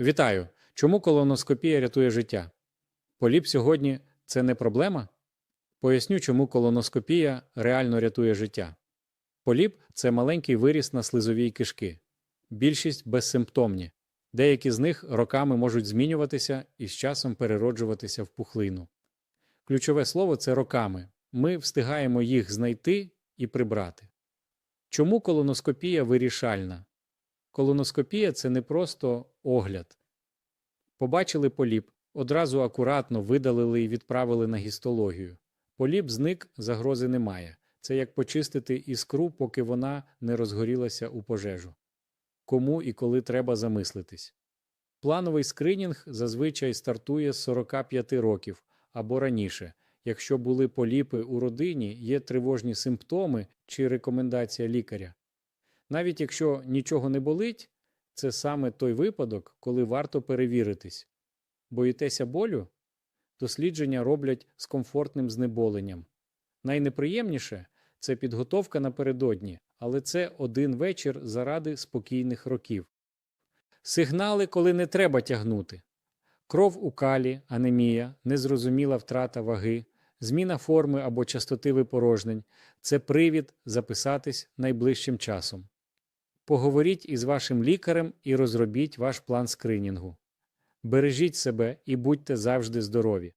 Вітаю! Чому колоноскопія рятує життя? Поліп сьогодні це не проблема? Поясню, чому колоноскопія реально рятує життя. Поліп це маленький виріс на слизовій кишки. Більшість безсимптомні. Деякі з них роками можуть змінюватися і з часом перероджуватися в пухлину. Ключове слово це роками. Ми встигаємо їх знайти і прибрати. Чому колоноскопія вирішальна? Колоноскопія це не просто огляд. Побачили поліп, одразу акуратно видалили і відправили на гістологію. Поліп зник, загрози немає. Це як почистити іскру, поки вона не розгорілася у пожежу. Кому і коли треба замислитись. Плановий скринінг зазвичай стартує з 45 років або раніше. Якщо були поліпи у родині, є тривожні симптоми чи рекомендація лікаря. Навіть якщо нічого не болить, це саме той випадок, коли варто перевіритись. Боїтеся болю? Дослідження роблять з комфортним знеболенням. Найнеприємніше це підготовка напередодні, але це один вечір заради спокійних років. Сигнали, коли не треба тягнути. Кров у калі, анемія, незрозуміла втрата ваги, зміна форми або частоти випорожнень це привід записатись найближчим часом. Поговоріть із вашим лікарем і розробіть ваш план скринінгу. Бережіть себе і будьте завжди здорові.